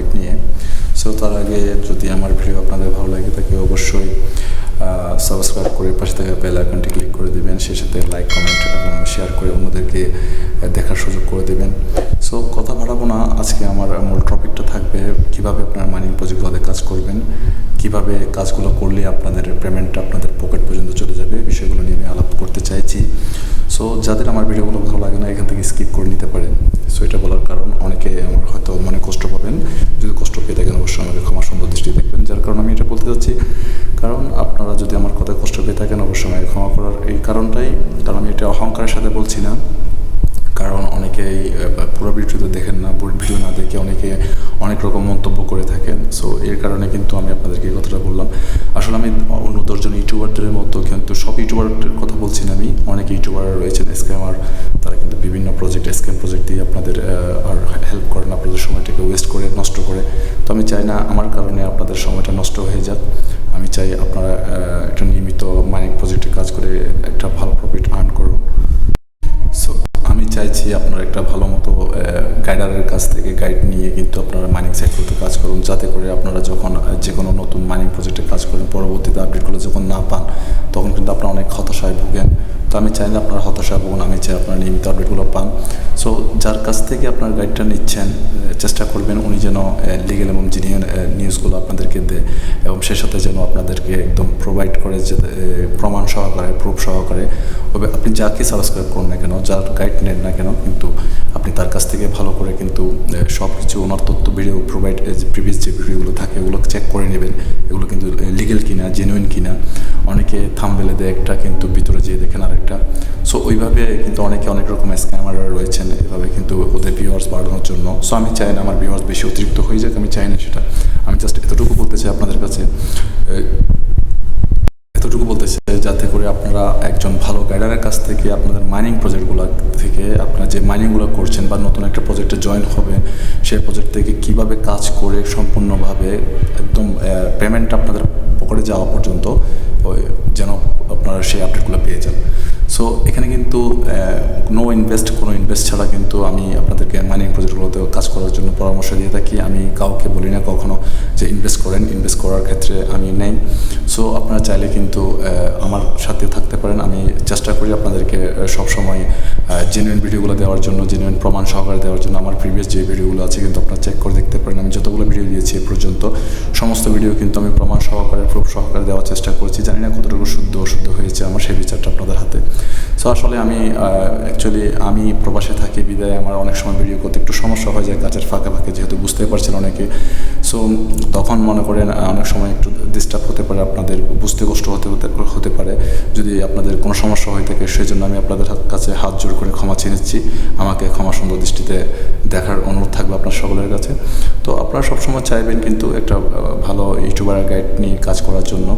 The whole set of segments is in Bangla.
টপিক নিয়ে। সো তার আগে যদি আমার ভিডিও আপনাদের ভালো লাগে থাকে অবশ্যই সাবস্ক্রাইব করে পাশে থাকা বেল আইকনটি ক্লিক করে দেবেন। সেই সাথে লাইক কমেন্ট এবং শেয়ার করে অন্যদেরকে দেখার সুযোগ করে দেবেন। সো কথা বাড়াবো না। আজকে আমার মূল টপিকটা থাকবে কীভাবে আপনার মাইনিং প্রজেক্টগুলোতে কাজ করবেন, কীভাবে কাজগুলো করলে আপনাদের পেমেন্টটা আপনাদের পকেট পর্যন্ত চলে যাবে, বিষয়গুলো নিয়ে আমি আলাপ করতে চাইছি। সো যাদের আমার ভিডিওগুলো ভালো লাগে না, এখান থেকে স্কিপ করে নিতে পারেন। সো এটা বলার কারণ, অনেকে আমার হয়তো মনে কষ্ট পাবেন। যদি কষ্ট পেয়ে থাকেন, অবশ্যই আমাকে ক্ষমা সুন্দর দৃষ্টি দেখবেন, যার কারণে আমি এটা বলতে চাচ্ছি কারণ, আপনারা যদি আমার কথায় কষ্ট পেয়ে থাকেন, অবশ্যই আমাকে ক্ষমা করার এই কারণটাই। কারণ, আমি এটা অহংকারের সাথে বলছি না। কারণ, অনেকেই পুরো ভিডিওতে দেখেন না, পুরো ভিডিও না দেখে অনেকে অনেক রকম মন্তব্য করে থাকেন। সো এর কারণে কিন্তু আমি আপনাদেরকে এই কথাটা বললাম। আসলে আমি অন্য দশজন ইউটিউবারদের সব ইউটিউবারের কথা বলছি না আমি। অনেক ইউটিউবার রয়েছেন, স্ক্যামার। তারা কিন্তু বিভিন্ন প্রজেক্ট স্ক্যাম প্রজেক্ট দিয়ে আপনাদের আর হেল্প করেন, আপনাদের সময়টাকে ওয়েস্ট করে, নষ্ট করে। তো আমি চাই না আমার কারণে আপনাদের সময়টা নষ্ট হয়ে যাক। আমি চাই আপনারা একটা নিয়মিত মাইনিং প্রজেক্টে কাজ করে একটা ভালো প্রফিট আর্ন করুন। সো আমি চাইছি আপনারা একটা ভালো মতো গাইডারের কাছ থেকে গাইড নিয়ে কিন্তু আপনারা মাইনিং সাইটগুলোতে কাজ করুন। যাতে করে আপনারা যখন যে কোনো নতুন মাইনিং প্রজেক্টে কাজ করেন, পরবর্তীতে আপডেটগুলো যখন না পান, তখন কিন্তু আপনারা অনেক হতাশায় ভুগেন। তো আমি চাই না আপনারা হতাশায় ভুগুন, আমি চাই আপনারা নিয়মিত আপডেটগুলো পান। সো যার কাছ থেকে আপনার গাইডটা নিচ্ছেন চেষ্টা করবেন উনি যেন লিগেল এবং জিনিয়ান নিউজগুলো আপনাদেরকে দেয় এবং সে সাথে যেন আপনাদেরকে একদম প্রোভাইড করে, যে প্রমাণ সহকারে প্রুফ সহকারে। আপনি যাকে সাবস্ক্রাইব করুন না কেন, যার গাইড নেন না কেন, কিন্তু থেকে ভালো করে কিন্তু সব কিছু ওনার তথ্য ভিডিও প্রোভাইড প্রিভিয়াস যে ভিডিওগুলো থাকে, ওগুলো চেক করে নেবেন। এগুলো কিন্তু লিগেল কিনা জেনুইন কিনা। অনেকে থামবেলে দেয়, একটা কিন্তু ভিতরে যেয়ে দেখেন আরেকটা। সো ওইভাবে কিন্তু অনেকে অনেক রকম স্ক্যামাররা রয়েছেন, এভাবে কিন্তু ওদের ভিউয়ার্স বাড়ানোর জন্য। সো আমি চাই না আমার ভিউয়ার্স বেশি অতিরিক্ত হয়ে যাক, আমি চাই না সেটা। আমি জাস্ট এতটুকু বলতে চাই আপনাদের কাছে এতটুকু বলতে চাই যাতে করে আপনারা একজন ভালো গাইডারের কাছ থেকে আপনাদের মাইনিং প্রজেক্টগুলো থেকে আপনারা যে মাইনিংগুলো করছেন বা নতুন একটা প্রজেক্টে জয়েন হবে সেই প্রজেক্ট থেকে কীভাবে কাজ করে সম্পূর্ণভাবে একদম পেমেন্ট আপনাদের পকেটে যাওয়া পর্যন্ত, ওই যেন আপনারা সেই আপডেটগুলো পেয়ে যান। সো এখানে কিন্তু নো ইনভেস্ট কোনো ইনভেস্ট ছাড়া কিন্তু আমি আপনাদেরকে মাইনিং প্রজেক্টগুলোতে কাজ করার জন্য পরামর্শ দিয়ে থাকি। আমি কাউকে বলি না কখনো যে ইনভেস্ট করেন ইনভেস্ট করার ক্ষেত্রে আমি নেই। সো আপনারা চাইলে কিন্তু আমার সাথে থাকতে পারেন। আমি চেষ্টা করি আপনাদেরকে সবসময় জেনুইন ভিডিওগুলো দেওয়ার জন্য জেনুইন প্রমাণ সহকারে দেওয়ার জন্য। আমার প্রিভিয়াস যে ভিডিওগুলো আছে কিন্তু আপনারা চেক করে দেখতে পারেন। আমি যতগুলো ভিডিও দিয়েছি এ পর্যন্ত, সমস্ত ভিডিও কিন্তু আমি প্রমাণ সহকারে প্রুফ সহকারে দেওয়ার চেষ্টা করছি। জানি না কতটুকু শুদ্ধ অশুদ্ধ হয়েছে আমার সেই বিচারটা আপনাদের হাতে। সো আসলে আমি অ্যাকচুয়ালি আমি প্রবাসে থাকি, বিদায় আমার অনেক সময় ভিডিও করতে একটু সমস্যা হয়ে যায়, কাজের ফাঁকে ফাঁকে, যেহেতু বুঝতে পারছেন অনেকে। সো তখন মনে করেন অনেক সময় একটু ডিস্টার্ব হতে পারে, আপনাদের বুঝতে কষ্ট হতে হতে পারে। যদি আপনাদের কোনো সমস্যা হয়ে থাকে সেই জন্য আমি আপনাদের কাছে হাত জোর করে ক্ষমা চেয়ে নিচ্ছি। আমাকে ক্ষমা সুন্দর দৃষ্টিতে দেখার অনুরোধ থাকবে আপনার সকলের কাছে। তো আপনারা সবসময় চাইবেন কিন্তু একটা ভালো ইউটিউবার গাইড নিয়ে কাজ করার জন্য।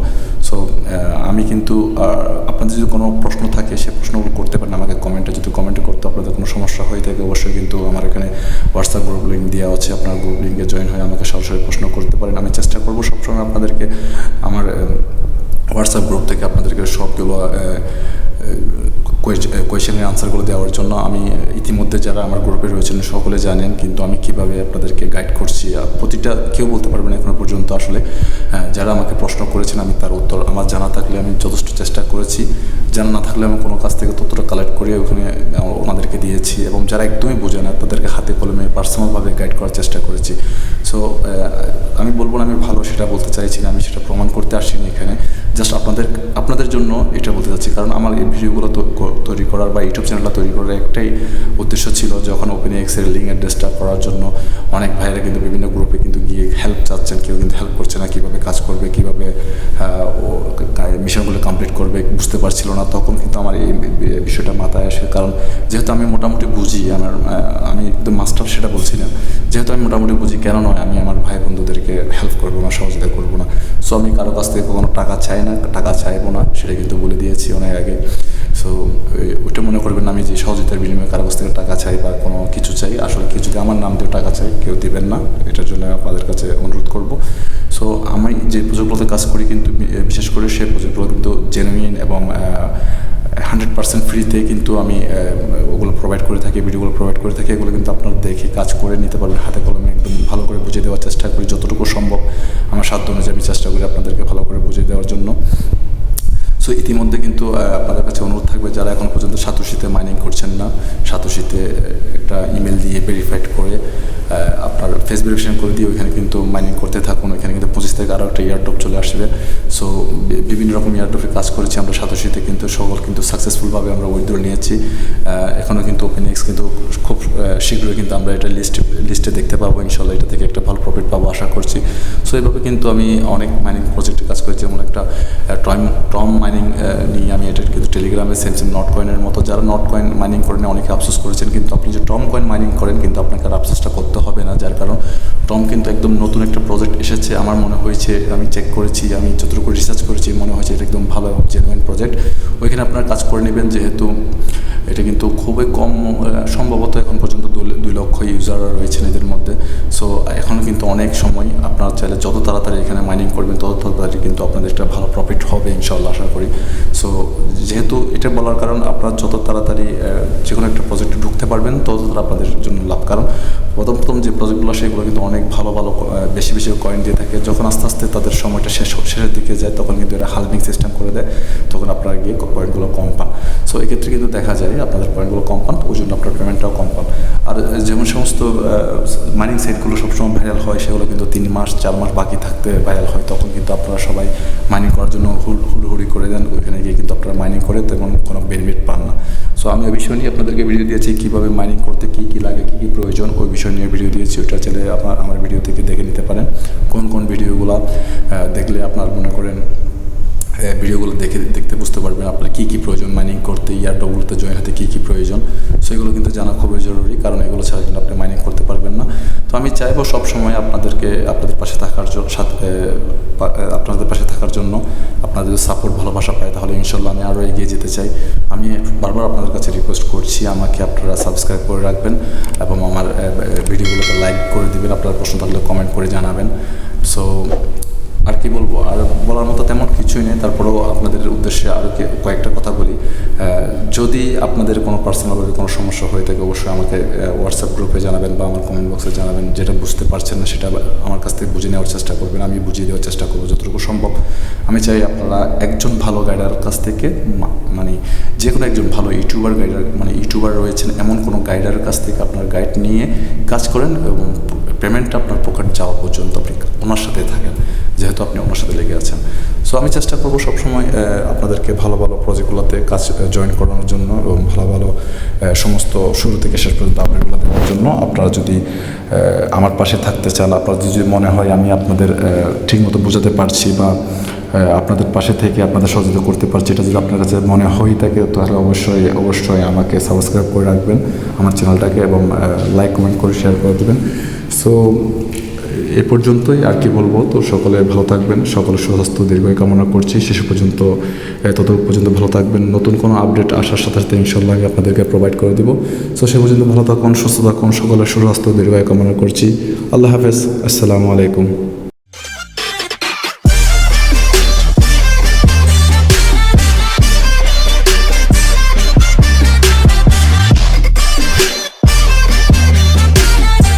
সো আমি কিন্তু আপনাদের যদি কোনো প্রশ্ন থাকে, সে প্রশ্নগুলো করতে পারেন আমাকে কমেন্টে যদি কমেন্টে করতে আপনাদের কোনো সমস্যা হয়ে থাকে, অবশ্যই কিন্তু আমার এখানে হোয়াটসঅ্যাপ গ্রুপ লিঙ্ক দেওয়া আছে। আপনার গ্রুপ লিঙ্কে জয়েন হয়ে আমাকে সরাসরি প্রশ্ন করতে পারেন। আমি চেষ্টা করব সবসময় আপনাদেরকে আমার হোয়াটসঅ্যাপ গ্রুপ থেকে আপনাদেরকে সবগুলো কোয়েশ্চেনের আনসারগুলো দেওয়ার জন্য। আমি ইতিমধ্যে যারা আমার গ্রুপে রয়েছেন সকলে জানেন কিন্তু আমি কীভাবে আপনাদেরকে গাইড করছি। প্রতিটা কেউ বলতে পারবেন এখনও পর্যন্ত আসলে। হ্যাঁ, যারা আমাকে প্রশ্ন করেছেন আমি তার উত্তর আমার জানা থাকলে আমি যথেষ্ট চেষ্টা করেছি। জানা না থাকলে আমি কোনো কাছ থেকে তথ্যটা কালেক্ট করে ওখানে ওনাদেরকে দিয়েছি। এবং যারা একদমই বোঝে না তাদেরকে হাতে কলমে পার্সোনালভাবে গাইড করার চেষ্টা করেছি। সো আমি বলব না আমি ভালো সেটা বলতে চাইছি না, আমি সেটা প্রমাণ করতে আসিনি এখানে। জাস্ট আপনাদের আপনাদের জন্য এটা বলতে চাচ্ছি, কারণ আমার এই ভিডিওগুলো তৈরি করার বা ইউটিউব চ্যানেলটা তৈরি করার একটাই উদ্দেশ্য ছিল যখন ওপেন এক্সের লিঙ্ক অ্যাড্রেসটা করার জন্য। অনেক ভাইয়েরা কিন্তু বিভিন্ন গ্রুপে কিন্তু গিয়ে হেল্প চাচ্ছেন, কেউ কিন্তু হেল্প করছে না, কীভাবে কাজ করবে, কীভাবে ও মিশনগুলো কমপ্লিট করবে, বুঝতে পারছিল না, তখন কিন্তু আমার এই বিষয়টা মাথায় আসে। কারণ যেহেতু আমি মোটামুটি বুঝি আমার আমি একদম মাস্টার সেটা বলছি না, যেহেতু আমি মোটামুটি বুঝি কেন নয়, আমি আমার ভাই বন্ধুদেরকে হেল্প করব না, সহযোগিতা করব না। সো আমি কারও কাছ থেকে কখনো টাকা চাই না, টাকা চাইব না, সেটা কিন্তু বলে দিয়েছি অনেক আগে। সো ওইটা মনে করবেন আমি যে সহযোগিতার বিনিময়ে কারও কাছ থেকে টাকা চাই বা কোনো কিছু চাই। আসলে কেউ যদি আমার নাম দিয়ে টাকা চাই কেউ দেবেন না। এটার জন্য আপনাদের কাছে অনুরোধ করব। সো আমি যে প্রজেক্টগুলোতে কাজ করি কিন্তু বিশেষ করে সেই প্রজেক্টগুলো কিন্তু জেনুইন এবং হান্ড্রেড পার্সেন্ট ফ্রিতে কিন্তু আমি ওগুলো প্রোভাইড করে থাকি ভিডিওগুলো প্রোভাইড করে থাকি। এগুলো কিন্তু আপনারা দেখে কাজ করে নিতে পারবেন হাতে কলমে একদম ভালো করে বুঝিয়ে দেওয়ার চেষ্টা করি। যতটুকু সম্ভব আমার সাধ্য অনুযায়ী আমি চেষ্টা করি আপনাদেরকে ভালো করে সো ইতিমধ্যে কিন্তু আপনাদের কাছে অনুরোধ থাকবে, যারা এখন পর্যন্ত সাতোশিতে মাইনিং করছেন না, সাতোশিতে একটা ইমেল দিয়ে ভেরিফাইড করে আপনার ফেস ভেরিফিকেশন করে দিয়ে ওইখানে কিন্তু মাইনিং করতে থাকুন। ওইখানে কিন্তু পঁচিশ থেকে আরও একটা ইয়ারড্রপ চলে আসবে। সো বিভিন্ন রকম ইয়ারড্রপে কাজ করেছি আমরা সাতোশিতে, কিন্তু সকল কিন্তু সাকসেসফুলভাবে আমরা উইথড্র নিয়েছি। এখনও কিন্তু ওপেন এক্স কিন্তু খুব শীঘ্রই কিন্তু আমরা এটা লিস্ট লিস্টে দেখতে পাবো। ইনশাল্লাহ এটা থেকে একটা ভালো প্রফিট পাবো আশা করছি। সো এইভাবে কিন্তু আমি অনেক মাইনিং প্রজেক্টে কাজ করেছি, যেমন একটা টম টম মাইনিং নিয়ে আমি এটা কিন্তু টেলিগ্রামে সেম নট কয়েনের মতো। যারা নট কয়েন মাইনিং করেন, অনেকে আফসোস করেছেন, কিন্তু আপনি যে টম কয়েন মাইনিং করেন, কিন্তু আপনাকে আর আফসোসটা করতে হবে না। যার কারণ টম কিন্তু একদম নতুন একটা প্রজেক্ট এসেছে। আমার মনে হয়েছে, আমি চেক করেছি, আমি যতটুকু রিসার্চ করেছি, মনে হয়েছে এটা একদম ভালো জেনুইন প্রজেক্ট ওইখানে আপনারা কাজ করে নেবেন, যেহেতু এটা কিন্তু খুবই কম সম্ভবত এখন পর্যন্ত দুই লক্ষ ইউজাররা রয়েছেন এদের মধ্যে। সো এখনও কিন্তু অনেক সময় আপনার চাইলে যত তাড়াতাড়ি এখানে মাইনিং করবেন, তত তাড়াতাড়ি কিন্তু আপনাদের একটা ভালো প্রফিট হবে ইনশাল্লাহ আশা করি। সো যেহেতু এটা বলার কারণ আপনারা যত তাড়াতাড়ি যে কোনো একটা প্রজেক্টে ঢুকতে পারবেন, তত আপনাদের জন্য লাভ কারণ প্রথম প্রথম যে প্রজেক্টগুলো, সেগুলো কিন্তু অনেক ভালো ভালো বেশি বেশি কয়েন দিয়ে থাকে। যখন আস্তে আস্তে তাদের সময়টা শেষ শেষের দিকে যায়, তখন কিন্তু এরা হালভিং সিস্টেম করে দেয়। তখন আপনারা গিয়ে পয়েন্টগুলো কম পান। সো এক্ষেত্রে কিন্তু দেখা যায়, আপনাদের পয়েন্টগুলো কম পান, ওই জন্য আপনার পেমেন্টটাও কম পান। আর যেমন সমস্ত মাইনিং সাইটগুলো সবসময় ভাইরাল হয়, সেগুলো কিন্তু তিন মাস, চার মাস বাকি থাকতে ভাইরাল হয়। তখন কিন্তু আপনারা সবাই মাইনিং করার জন্য হুড়, হুড়োহুড়ি করে দেন। ওইখানে গিয়ে কিন্তু আপনারা মাইনিং করে তেমন কোনো বেনিফিট পান না। সো আমি ওই বিষয় নিয়ে আপনাদেরকে ভিডিও দিয়েছি, কীভাবে মাইনিং করতে, কী কী লাগে, কী কী প্রয়োজন, ওই বিষয় নিয়ে ভিডিও দিয়েছি, ওটা চাইলে আপনার আমার ভিডিও থেকে দেখে নিতে পারেন। কোন কোন ভিডিওগুলো দেখলে আপনার মনে করেন ভিডিওগুলো দেখে দেখতে বুঝতে পারবেন আপনার কী কী প্রয়োজন মাইনিং করতে, ইয়ার ডবলতে জয়েন হতে কী কী প্রয়োজন, সেগুলো কিন্তু জানা খুবই জরুরি, কারণ এগুলো ছাড়া কিন্তু আপনি মাইনিং করতে পারবেন না। তো আমি চাইব সবসময় আপনাদেরকে, আপনাদের পাশে থাকার জন্য সাথে আপনাদের পাশে থাকার জন্য আপনাদের সাপোর্ট ভালোবাসা পায়। তাহলে ইনশাল্লাহ আমি আরও এগিয়ে যেতে চাই। আমি বারবার আপনাদের কাছে রিকোয়েস্ট করছি, আমাকে আপনারা সাবস্ক্রাইব করে রাখবেন এবং আমার ভিডিওগুলোকে লাইক করে দিবেন। আপনার প্রশ্ন থাকলে কমেন্ট করে জানাবেন। সো আর কি বলব? আর বলার মতো তেমন কিছুই নেই। তারপরেও আপনাদের উদ্দেশ্যে আরও কয়েকটা কথা বলি। যদি আপনাদের কোনো পার্সোনালভাবে কোনো সমস্যা হয়ে থাকে, অবশ্যই আমাকে হোয়াটসঅ্যাপ গ্রুপে জানাবেন বা আমার কমেন্ট বক্সে জানাবেন। যেটা বুঝতে পারছেন না, সেটা আমার কাছ থেকে বুঝে নেওয়ার চেষ্টা করবেন। আমি বুঝিয়ে দেওয়ার চেষ্টা করব যতটুকু সম্ভব। আমি চাই আপনারা একজন ভালো গাইডার কাছ থেকে মানে যে কোনো একজন ভালো ইউটিউবার গাইডার মানে ইউটিউবার রয়েছেন, এমন কোনো গাইডারের কাছ থেকে আপনার গাইড নিয়ে কাজ করেন এবং পেমেন্টটা আপনার পকেট যাওয়া পর্যন্ত আপনি ওনার সাথে থাকেন। যেহেতু আপনি ওনার সাথে লেগে আছেন। সো আমি চেষ্টা করব সবসময় আপনাদেরকে ভালো ভালো প্রজেক্টগুলোতে কাজ জয়েন করানোর জন্য এবং ভালো ভালো সমস্ত শুরু থেকে শেষ পর্যন্ত আপডেটগুলো দেওয়ার জন্য। আপনারা যদি আমার পাশে থাকতে চান, আপনার যদি মনে হয় আমি আপনাদের ঠিকমতো বোঝাতে পারছি বা আপনাদের পাশে থেকে আপনাদের সহযোগিতা করতে পারছি, এটা যদি আপনার কাছে মনে হয়ে থাকে, তাহলে অবশ্যই অবশ্যই আমাকে সাবস্ক্রাইব করে রাখবেন, আমার চ্যানেলটাকে এবং লাইক কমেন্ট করে শেয়ার করে দেবেন। সো এ পর্যন্তই। আর কি বলব? তো সকলে ভালো থাকবেন। সকলে সুস্বাস্থ্য দীর্ঘই কামনা করছি। শেষ পর্যন্ত ততদূর পর্যন্ত ভালো থাকবেন। নতুন কোনো আপডেট আসার সাথে সাথে ইনশাল্লাহ আমি আপনাদেরকে প্রোভাইড করে দিব। সো সে পর্যন্ত ভালো থাকুন, সুস্থ থাকুন। সকলের সুস্বাস্থ্য দীর্ঘায় কামনা করছি। আল্লাহ হাফেজ। আসসালামু আলাইকুম।